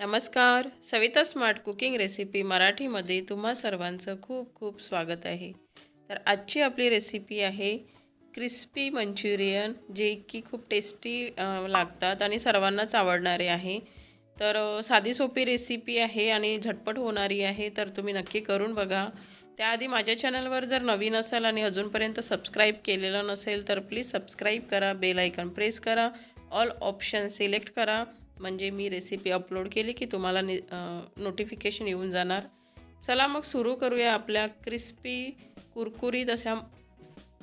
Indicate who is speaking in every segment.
Speaker 1: नमस्कार Savita smart cooking recipe मराठीमध्ये तुम्हा सर्वांचं खूप खूप स्वागत आहे. तर आजची आपली रेसिपी आहे क्रिस्पी मंचुरियन जे की खूप टेस्टी लागतात आणि सर्वांनाच आवडणारे आहे. तर साधी सोपी रेसिपी आहे आणि झटपट होणारी आहे तर तुम्ही नक्की करून बघा. त्याआधी माझ्या चॅनलवर जर नवीन असाल आणि अजूनपर्यंत सबस्क्राईब केलेलं नसेल तर प्लीज सबस्क्राईब करा बेल आयकन प्रेस करा ऑल ऑप्शन सिलेक्ट करा. म्हणजे मी रेसिपी अपलोड केली की तुम्हाला नि नोटिफिकेशन येऊन जाणार. चला मग सुरू करूया आपल्या क्रिस्पी कुरकुरीत अशा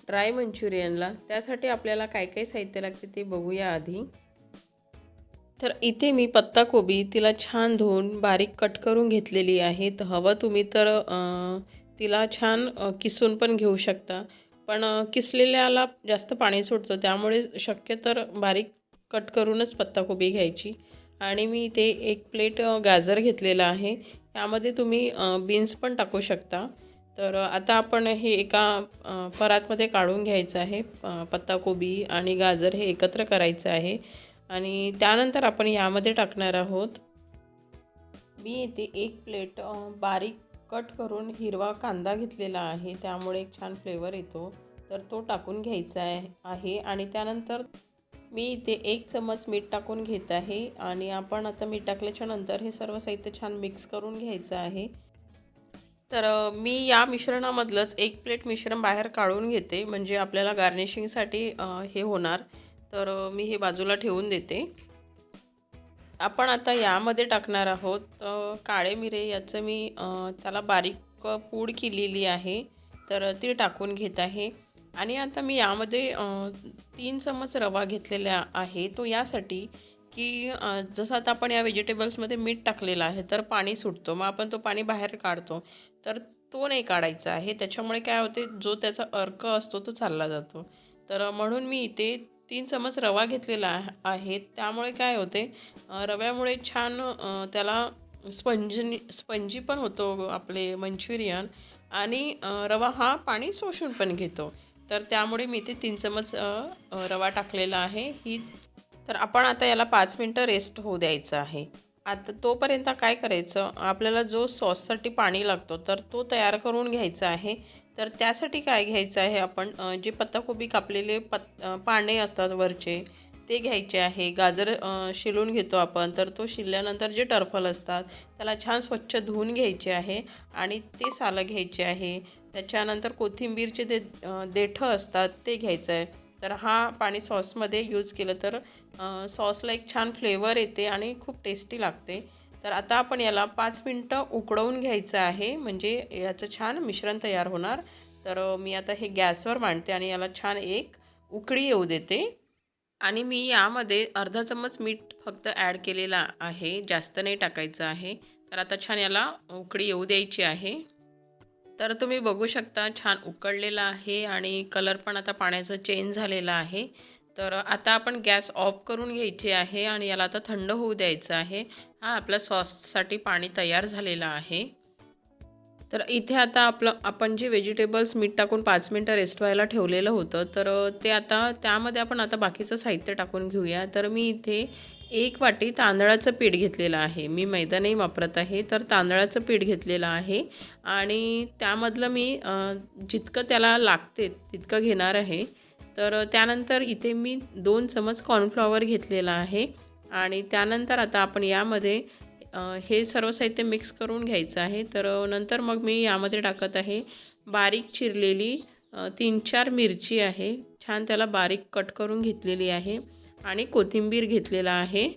Speaker 1: ड्राय मंचुरियनला. त्यासाठी आपल्याला काय काय साहित्य लागते ते बघूया आधी. तर इथे मी पत्ताकोबी तिला छान धुवून बारीक कट करून घेतलेली आहे. तर हवं तुम्ही तर तिला छान किसून पण घेऊ शकता. पण किसलेल्याला जास्त पाणी सुटतं त्यामुळे शक्य तर बारीक कट करूनच पत्ताकोबी घ्यायची. आणि मी इथे एक प्लेट गाजर घेतलेला आहे. यामध्ये तुम्ही बीन्स पण टाकू शकता. तर आता आपण हे एका परातमध्ये काढून घ्यायचं आहे. पत्ताकोबी आणि गाजर हे एकत्र करायचं आहे. आणि त्यानंतर आपण यामध्ये टाकणार आहोत. मी इथे एक प्लेट बारीक कट करून हिरवा कांदा घेतलेला आहे. त्यामुळे एक छान फ्लेवर येतो. तर तो टाकून घ्यायचा आहे. आणि त्यानंतर मी इथे एक चमच मीठ टाकून घेत आहे आणि आपण आता मीठ टाकल्याच्या नंतर हे सर्व साहित्य छान मिक्स करून घ्यायचं आहे. तर मी या मिश्रणामधलंच एक प्लेट मिश्रण बाहेर काढून घेते म्हणजे आपल्याला गार्निशिंगसाठी हे होणार. तर मी हे बाजूला ठेवून देते. आपण आता यामध्ये टाकणार आहोत काळे मिरे याचं मी त्याला बारीक पूड केलेली आहे. तर ती टाकून घेत आहे. आणि आता मी यामध्ये तीन चमच रवा घेतलेला आहे. तो यासाठी की जसं आता आपण या व्हेजिटेबल्समध्ये मीठ टाकलेलं आहे तर पाणी सुटतो. मग आपण तो पाणी बाहेर काढतो. तर तो नाही काढायचा आहे. त्याच्यामुळे काय होते जो त्याचा अर्क असतो तो चालला जातो. तर म्हणून मी इथे तीन चमच रवा घेतलेला आहे- त्यामुळे काय होते रव्यामुळे छान त्याला स्पंजनी स्पंजी पण होतो आपले मंचुरियन आणि रवा हा पाणी शोषून पण घेतो. तर त्यामुळे मी इथे तीन चमच रवा टाकलेला आहे. ही तर आपण आता याला पाच मिनटं रेस्ट होऊ द्यायचं आहे. आता तोपर्यंत काय करायचं? आपल्याला जो सॉससाठी पाणी लागतो तर तो तयार करून घ्यायचा आहे. तर त्यासाठी काय घ्यायचं आहे आपण? जे पत्ताकोबी कापलेले पत पाने असतात वरचे ते घ्यायचे आहे. गाजर शिलून घेतो आपण तर तो शिरल्यानंतर जे टर्फल असतात त्याला छान स्वच्छ धुवून घ्यायचे आहे. आणि ते सालं घ्यायचे आहे. त्याच्यानंतर कोथिंबीरचे जे देठं असतात ते घ्यायचं आहे. तर हा पाणी सॉसमध्ये यूज केलं तर सॉसला एक छान फ्लेवर येते आणि खूप टेस्टी लागते. तर आता आपण याला पाच मिनटं उकळवून घ्यायचं आहे म्हणजे याचं छान मिश्रण तयार होणार. तर मी आता हे गॅसवर मांडते आणि याला छान एक उकळी येऊ देते. आणि मी यामध्ये अर्धा चम्मच मीठ फक्त ॲड केलेला आहे जास्त नाही टाकायचं आहे. तर आता छान याला उकळी येऊ द्यायची आहे. तर तुम्ही बघू शकता छान उकळलेला आहे आणि कलर पण आता पाण्याचा चेंज झालेला आहे. तर आता आपण गॅस ऑफ करून घ्यायची आहे आणि याला आता थंड होऊ द्यायचं आहे. हा आपल्या सॉससाठी पाणी तयार झालेलं आहे. तर इथे आता आपलं आपण जे व्हेजिटेबल्स मीठ टाकून पाच मिनटं रेस्ट व्हायला ठेवलेलं होतं तर ते आता त्यामध्ये आपण आता बाकीचं साहित्य टाकून घेऊया. तर मी इथे एक वाटी तांदळाचं पीठ घेतलेलं आहे. मी मैदा नाही वापरत आहे तर तांदळाचं पीठ घेतलेलं आहे. आणि त्यामधलं मी जितकं त्याला लागते तितकं घेणार आहे. तर त्यानंतर इथे मी दोन चमच कॉर्नफ्लॉवर घेतलेला आहे. आणि त्यानंतर आता आपण यामध्ये हे सर्व साहित्य मिक्स करून घ्यायचं आहे. तर नंतर मग मी यामध्ये टाकत आहे बारीक चिरलेली तीन चार मिरची आहे. छान त्याला बारीक कट करून घेतलेली आहे. आणि कोथिंबीर घेतलेला आहे.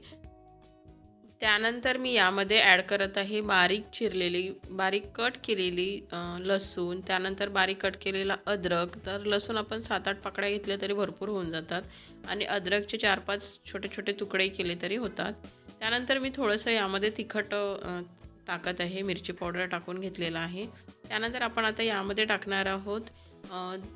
Speaker 1: त्यानंतर मी यामध्ये ॲड करत आहे बारीक चिरलेली बारीक कट केलेली लसूण. त्यानंतर बारीक कट केलेला अद्रक. तर लसूण आपण सात आठ पाकड्या घेतल्या तरी भरपूर होऊन जातात. आणि अद्रकचे चार पाच छोटे छोटे तुकडे केले तरी होतात. त्यानंतर मी थोडंसं यामध्ये तिखट टाकत आहे. मिरची पावडर टाकून घेतलेला आहे. त्यानंतर आपण आता यामध्ये टाकणार आहोत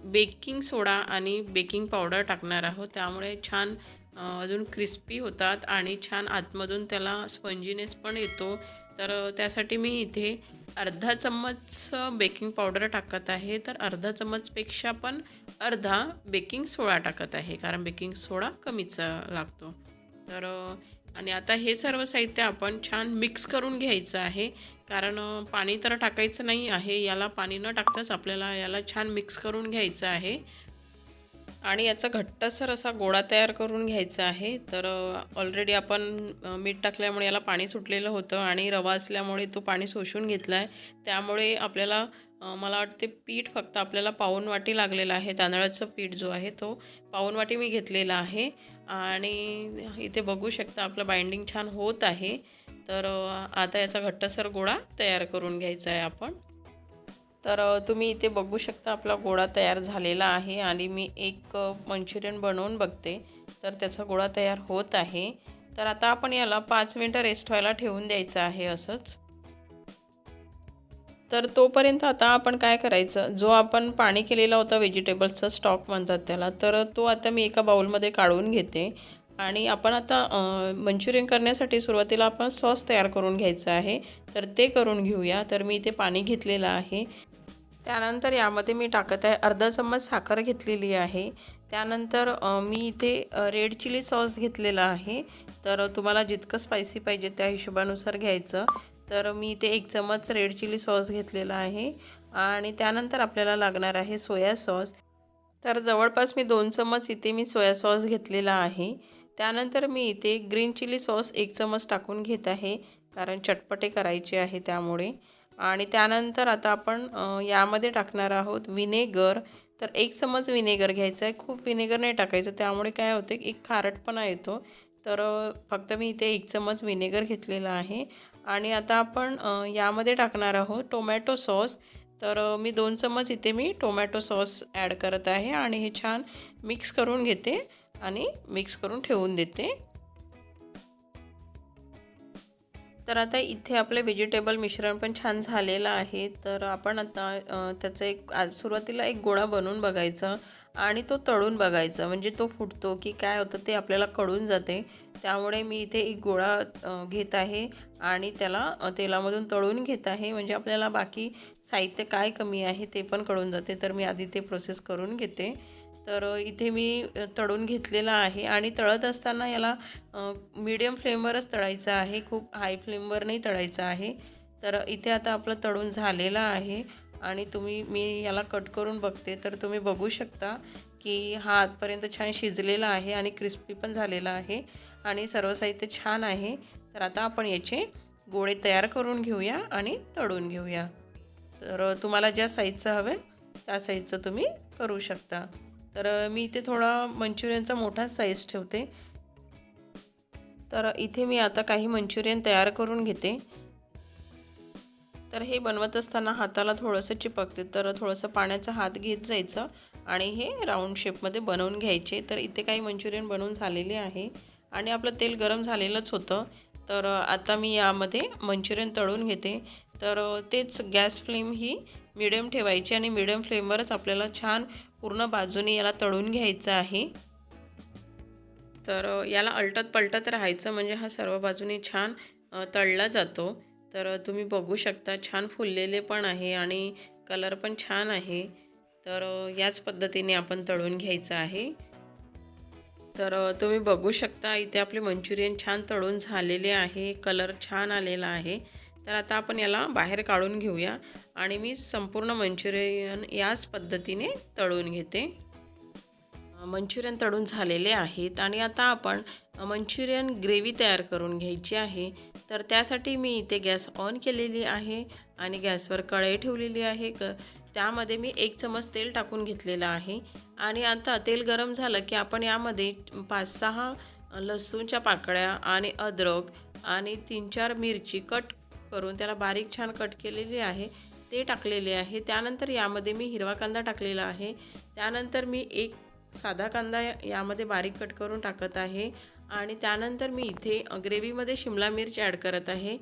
Speaker 1: बेकिंग सोडा आणि बेकिंग पावडर टाकणार आहोत. त्यामुळे छान अजून क्रिस्पी होतात आणि छान आतमधून त्याला स्पंजीनेस पण येतो. तर त्यासाठी मी इथे अर्धा चम्मच बेकिंग पावडर टाकत आहे. तर अर्धा चम्मचपेक्षा पण अर्धा बेकिंग सोडा टाकत आहे कारण बेकिंग सोडा कमीच लागतो. तर आणि आता हे सर्व साहित्य आपण छान मिक्स करून घ्यायचं आहे. कारण पाणी तर टाकायचं नाही आहे. याला पाणी न टाकताच आपल्याला याला छान मिक्स करून घ्यायचं आहे. आणि याचा घट्टसर असा गोळा तयार करून घ्यायचा आहे. तर ऑलरेडी आपण मीठ टाकल्यामुळे याला पाणी सुटलेलं होतं आणि रवा असल्यामुळे तो पाणी शोषून घेतला आहे त्यामुळे आपल्याला मला वाटते पीठ फक्त आपल्याला पाऊन वाटी लागलेलं आहे. तांदळाचं पीठ जो आहे तो पाऊन वाटी मी घेतलेला आहे. आणि इथे बघू शकता आपलं बाइंडिंग छान होत आहे. तर आता याचा घट्टसर गोळा तयार करून घ्यायचा आहे आपण. तर तुम्ही इथे बघू शकता आपला गोळा तयार झालेला आहे आणि मी एक मंचुरियन बनवून बघते. तर त्याचा गोळा तयार होत आहे. तर आता आपण याला पाच मिनटं रेस्ट व्हायला ठेवून द्यायचं आहे असंच. तर तोपर्यंत आता आपण काय करायचं? जो आपण पाणी केलेला होता व्हेजिटेबल्सचा स्टॉक म्हणतात त्याला तर तो आता मी एका बाउलमध्ये काढून घेते. आणि आपण आता मंचुरियन करण्यासाठी सुरुवातीला आपण सॉस तयार करून घ्यायचं आहे. तर ते करून घेऊया. तर मी इथे पाणी घेतलेलं आहे. त्यानंतर यामध्ये मी टाकत आहे अर्धा चम्मच साखर घेतलेली आहे. त्यानंतर मी इथे रेड चिली सॉस घेतलेला आहे. तर तुम्हाला जितकं स्पायसी पाहिजे त्या हिशोबानुसार घ्यायचं. तर मी इथे एक चम्मच रेड चिली सॉस घेतलेला आहे. आणि त्यानंतर आपल्याला लागणार आहे सोया सॉस तर जवळपास मी दोन चम्मच इथे मी सोया सॉस घेतलेला आहे. त्यानंतर मी इथे ग्रीन चिली सॉस एक चम्मच टाकून घेत आहे. कारण चटपटे करायचे आहे त्यामुळे. आणि त्यानंतर आता आपण यामध्ये टाकणार आहोत विनेगर. तर एक चमच विनेगर घ्यायचं आहे खूप विनेगर नाही टाकायचं. त्यामुळे काय होते एक खारटपणा येतो. तर फक्त मी इथे एक चमच विनेगर घेतलेला आहे. आणि आता आपण यामध्ये टाकणार आहोत टोमॅटो सॉस. तर मी दोन चमच इथे मी टोमॅटो सॉस ॲड करत आहे. आणि हे छान मिक्स करून घेते आणि मिक्स करून ठेवून देते. तर आता इथे आपले व्हेजिटेबल मिश्रण पण छान झालेलं आहे. तर आपण आता त्याचं एक सुरुवातीला एक गोळा बनवून बघायचा आणि तो तळून बघायचा. म्हणजे तो फुटतो की काय होतं ते आपल्याला कळून जाते. त्यामुळे मी इथे एक गोळा घेत आहे आणि त्याला तेलामधून तळून घेत आहे. म्हणजे आपल्याला बाकी साहित्य काय कमी आहे ते पण कळून जाते. तर मी आधी ते प्रोसेस करून घेते. तर इथे मी तळून घेतलेला आहे आणि तळत असताना याला मीडियम फ्लेमवरच तळायचं आहे. खूप हाय फ्लेमवर नाही तळायचं आहे. तर इथे आता आपलं तळून झालेलं आहे आणि तुम्ही मी याला कट करून बघते. तर तुम्ही बघू शकता की हा आतपर्यंत छान शिजलेला आहे आणि क्रिस्पी पण झालेला आहे आणि सर्व साहित्य छान आहे. तर आता आपण याचे गोळे तयार करून घेऊया आणि तळून घेऊया. तर तुम्हाला ज्या साईजचं हवं आहे त्या साईजचं तुम्ही करू शकता. तर मी इथे थोडा मंचुरियनचा मोठा साईज ठेवते. तर इथे मी आता काही मंचुरियन तयार करून घेते. तर हे बनवत असताना हाताला थोडंसं चिपकते. तर थोडंसं पाण्याचा हात घेत जायचं आणि हे राऊंड शेपमध्ये बनवून घ्यायचे. तर इथे काही मंचुरियन बनवून झालेले आहे आणि आपलं तेल गरम झालेलंच होतं. तर आता मी यामध्ये मंचुरियन तळून घेते. तर तेच गॅस फ्लेम ही मिडियम ठेवायची आणि मिडियम फ्लेमवरच आपल्याला छान पूर्ण बाजूने याला तळून घ्यायचं आहे. तर याला अलटत पलटत राहायचं म्हणजे हा सर्व बाजूने छान तळला जातो. तर तुम्ही बघू शकता छान फुललेले पण आहे आणि कलर पण छान आहे. तर याच पद्धतीने आपण तळून घ्यायचं आहे. तर तुम्ही बघू शकता इथे आपले मंचुरियन छान तळून झालेले आहे कलर छान आलेला आहे. तर आता आपण याला बाहेर काढून घेऊया आणि मी संपूर्ण मंचुरियन याच पद्धतीने तळून घेते. मंचुरियन तळून झालेले आहेत आणि आता आपण मंचुरियन ग्रेव्ही तयार करून घ्यायची आहे. तर त्यासाठी मी इथे गॅस ऑन केलेली आहे आणि गॅसवर कढई ठेवलेली आहे. क त्यामध्ये मी एक चमच तेल टाकून घेतलेलं आहे. आणि आता तेल गरम झालं की आपण यामध्ये पाच सहा लसूणच्या पाकळ्या आणि अद्रक आणि तीन चार मिरची कट करून त्याला बारीक छान कट केलेली आहे ते टाकलेले आहे. त्यानंतर यामध्ये मी हिरवा कांदा टाकलेला आहे. त्यानंतर मी एक साधा कांदा यामध्ये बारीक कट करून टाकत आहे. आणि त्यानंतर मी इथे ग्रेव्हीमध्ये शिमला मिर्च ॲड करत आहे.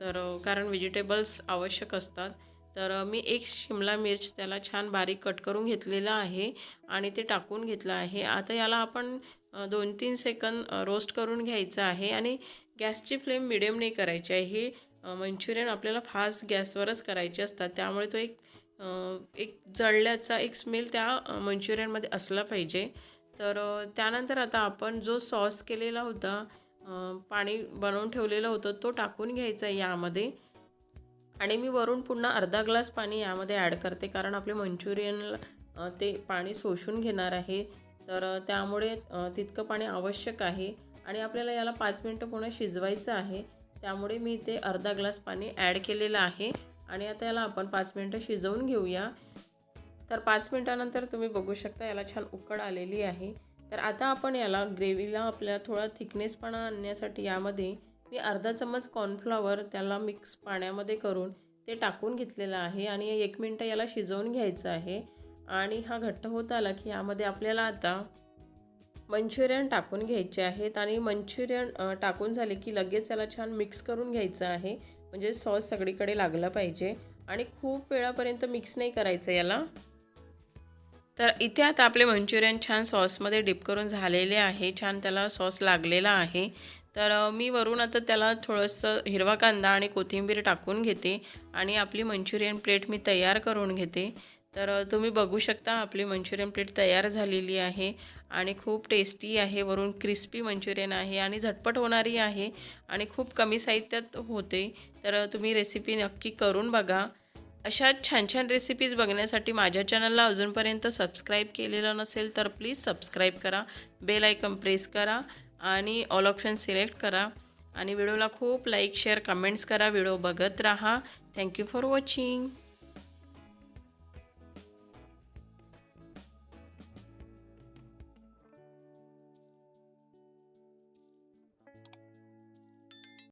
Speaker 1: तर कारण व्हेजिटेबल्स आवश्यक असतात. तर मी एक शिमला मिर्च त्याला छान बारीक कट करून घेतलेला आहे आणि ते टाकून घेतलं आहे. आता याला आपण दोन तीन सेकंद रोस्ट करून घ्यायचं आहे आणि गॅसची फ्लेम मिडियम नाही करायची आहे. हे मंचुरियन आपल्याला फास्ट गॅसवरच करायचे असतात. त्यामुळे तो एक एक जळल्याचा एक स्मेल त्या मंचुरियनमध्ये असला पाहिजे. तर त्यानंतर आता आपण जो सॉस केलेला होता पाणी बनवून ठेवलेलं होतं तो टाकून घ्यायचा आहे यामध्ये. आणि मी वरून पुन्हा अर्धा ग्लास पाणी यामध्ये ॲड करते कारण आपले मंचुरियनला ते पाणी शोषून घेणार आहे. तर त्यामुळे तितकं पाणी आवश्यक आहे. आणि आपल्याला याला पाच मिनटं पुन्हा शिजवायचं आहे. त्यामुळे मी इथे अर्धा ग्लास पाणी ॲड केलेलं आहे. आणि आता याला आपण पाच मिनटं शिजवून घेऊया. तर पाच मिनटानंतर तुम्ही बघू शकता याला छान उकड आलेली आहे. तर आता आपण याला ग्रेव्हीला आपल्या थोडा थिकनेसपणा आणण्यासाठी यामध्ये मी अर्धा चम्मच कॉर्नफ्लॉवर त्याला मिक्स पाण्यामध्ये करून ते टाकून घेतलेलं आहे. आणि एक मिनटं याला शिजवून घ्यायचं आहे. आणि हा घट्ट होत आला की यामध्ये आपल्याला आता मंचुरियन टाकून घ्यायचे आहेत आणि मंचुरियन टाकून झाले की लगेच त्याला छान मिक्स करून घ्यायचं आहे. म्हणजे सॉस सगळीकडे लागला पाहिजे आणि खूप वेळापर्यंत मिक्स नाही करायचं याला. तर इथे आता आपले मंचुरियन छान सॉसमध्ये डिप करून झालेले आहे. छान त्याला सॉस लागलेला आहे. तर मी वरून आता त्याला थोडंसं हिरवा कांदा आणि कोथिंबीर टाकून घेते आणि आपली मंचुरियन प्लेट मी तयार करून घेते. तर तुम्ही बघू शकता आपली मंचुरियन प्लेट तयार झालेली आहे आणि खूप टेस्टी आहे. वरून क्रिस्पी मंचुरियन आहे आणि झटपट होणारी आहे आणि खूप कमी साहित्यात होते. तर तुम्ही रेसिपी नक्की करून बघा. अशा छान छान रेसिपीज बघण्यासाठी माझ्या चॅनलला अजूनपर्यंत सबस्क्राईब केलेलं नसेल तर प्लीज सबस्क्राईब करा बेल आयकन प्रेस करा आणि ऑल ऑप्शन सिलेक्ट करा आणि व्हिडिओला खूप लाईक शेअर कमेंट्स करा. व्हिडिओ बघत राहा. Thank you for watching.